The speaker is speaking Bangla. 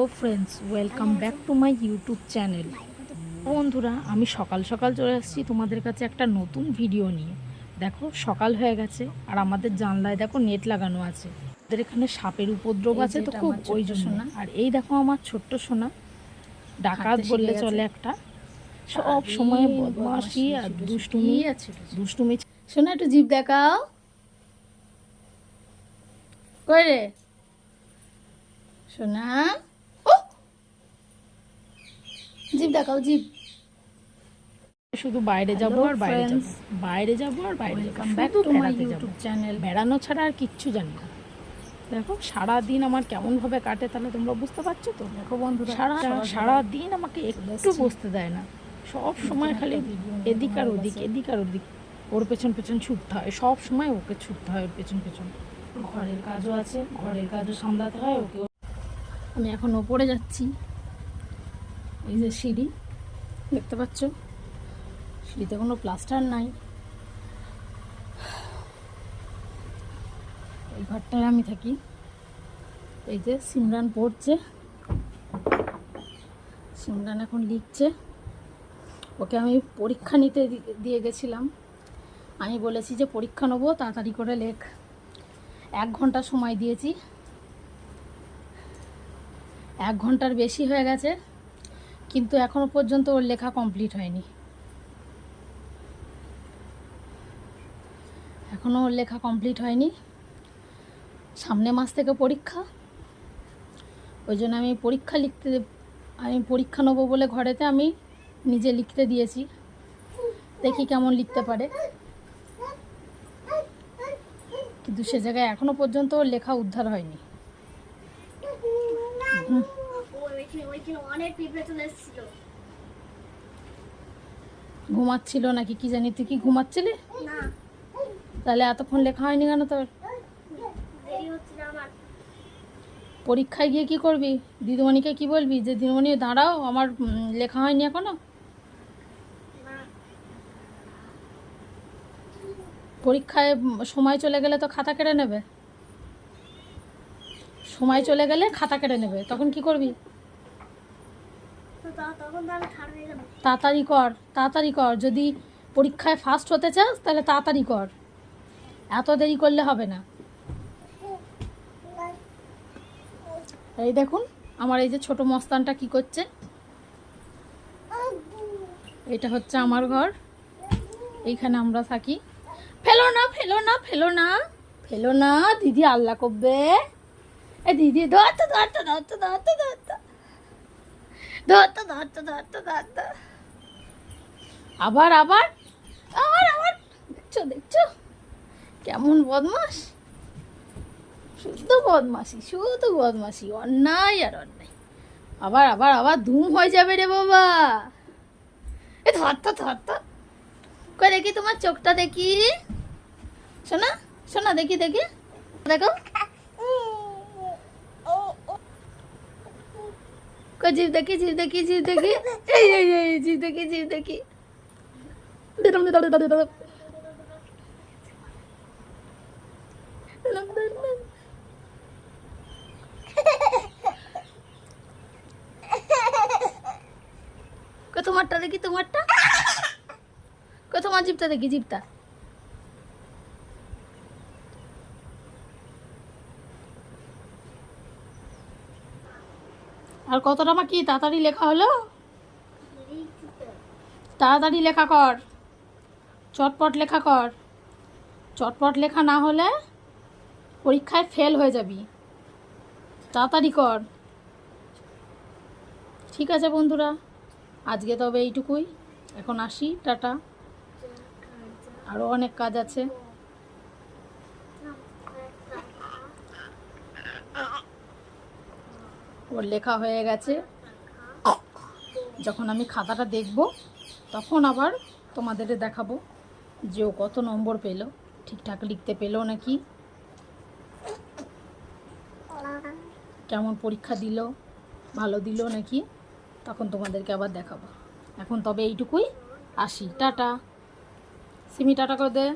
O friends welcome back to my YouTube channel বন্ধুরা আমি সকাল সকাল চলে এসেছি তোমাদের কাছে একটা নতুন ভিডিও নিয়ে। দেখো সকাল হয়ে গেছে আর আমাদের জানলায় দেখো নেট লাগানো আছে। ওদের এখানে সাপের উপদ্রব আছে তো খুব ওই জন্য। সোনা। আর এই দেখো আমার ছোট্ট সোনা। ডাকাত বললে চলে একটা। সব সময় বদমাশি, বদমাশি আর দুষ্টুমি ছুটোছুটি। দুষ্টুমি। শোনা একটু জিভ দেখাও। কই রে? শোনা জিভ দেখাও জিভ শুধু বাইরে যাব আর বাইরে যাব। বাইরে যাব আর বাইরে যাব। Back to my YouTube channel বেড়ানো ছাড়া আর কিচ্ছু জানি না। দেখো সারা দিন আমার কেমন ভাবে কাটে তাহলে তোমরা বুঝতে পারছ তো? দেখো বন্ধুরা সারা সারা দিন আমাকে একটু। বসতে দেয় না। সব সময় খালি এদিক আর ওদিক এদিক আর ওদিক। ওর পেছন পেছন ছুটতে হয়। সব সময় ওকে ছুটতে হয় ওর পেছন পেছন। ঘরের কাজও আছে ঘরের কাজও সামলাতে হয় ওকে আমি এখন ওপরে যাচ্ছি। এই যে সিঁড়ি, দেখতে পাচ্ছ? সিঁড়িতে কোনো প্লাস্টার নাই। এই ঘরটায় আমি থাকি। এই যে সিমরান পড়ছে। সিমরান এখন লিখছে। ওকে আমি পরীক্ষা নিতে দিয়ে গেছিলাম। আমি বলেছি যে পরীক্ষা নেব, তাড়াতাড়ি করে লেখ। এক ঘণ্টা সময় দিয়েছি। এক ঘণ্টার বেশি হয়ে গেছে। কিন্তু এখনও পর্যন্ত ওর লেখা কমপ্লিট হয়নি। এখনও ওর লেখা কমপ্লিট হয়নি। সামনে মাস থেকে পরীক্ষা। ওই জন্য আমি পরীক্ষা লিখতে আমি পরীক্ষা নেব বলে ঘরেতে আমি নিজে লিখতে দিয়েছি। দেখি কেমন লিখতে পারে। কিন্তু সে জায়গায় এখনও পর্যন্ত ওর লেখা উদ্ধার হয়নি। ওইখানে ওইখানে অনেক পিঁপড়ে চলে এসেছিল ঘুমাচ্ছিল নাকি কি জানি তুই কি ঘুমাচ্ছিলি? না। তাহলে এতক্ষণ লেখা হয়নি কেন তোর? পরীক্ষায় গিয়ে কি করবি? দিদিমণিকে কি বলবি যে দিদিমণি দাঁড়াও আমার লেখা হয়নি এখনও? পরীক্ষায় সময় চলে গেলে তো খাতা কেড়ে নেবে। সময় চলে গেলে খাতা কেড়ে নেবে। তখন কি করবি তো তা- তখন তো আমি ঠাড় হয়ে গেলাম তাড়াতাড়ি কর তাড়াতাড়ি কর। যদি পরীক্ষায় ফার্স্ট হতে চাস, তাহলে তাড়াতাড়ি কর। এত দেরি করলে হবে না। এই দেখুন, আমার এই যে ছোট মস্তানটা কি করছে? এটা হচ্ছে আমার ঘর। এইখানে আমরা থাকি। ফেলো না ফেলো না ফেলো না ফেলো না। দিদি আল্লাহ করবে। এ দিদি, ধরতো ধরতো ধরতো ধরতো ধরতো। ধরতো ধরতো ধরতো ধরতো আবার আবার? আবার আবার? দেখছ দেখছ? কেমন বদমাস শুধু বদমাসি শুধু বদমাসি অন্যায় আর অন্যায়। আবার আবার আবার ধুম হয়ে যাবে রে বাবা। এ ধরতো ধরতো কই দেখি তোমার চোখটা দেখি। শোনা শোনা, দেখি দেখি। দেখো। এবার জিভ দেখি জিভ দেখি জিভ দেখি। এই এই এই জিভ দেখি জিভ দেখি। দিলাম দিলাম দিলাম দিলাম। তোমারটা দেখি, তোমারটা? কোথাও জিপটা দেখি, জিপটা? আর কতটা কি তাড়াতাড়ি লেখা হলো? তাড়াতাড়ি লেখা কর। চটপট লেখা কর। চটপট লেখা না হলে পরীক্ষায় ফেল হয়ে যাবি। তাড়াতাড়ি কর। ঠিক আছে বন্ধুরা, আজকে তবে এইটুকুই। এখন আসি, টাটা। আরও অনেক কাজ আছে। ওর লেখা হয়ে গেছে। যখন আমি খাতাটা দেখব, তখন আবার তোমাদের দেখাবো যে ও কত নম্বর পেল। ঠিকঠাক লিখতে পেল নাকি? কেমন পরীক্ষা দিল? ভালো দিল নাকি? তখন তোমাদেরকে আবার দেখাবো। এখন তবে এইটুকুই আসি। টাটা। সিমি, টাটা করে দে।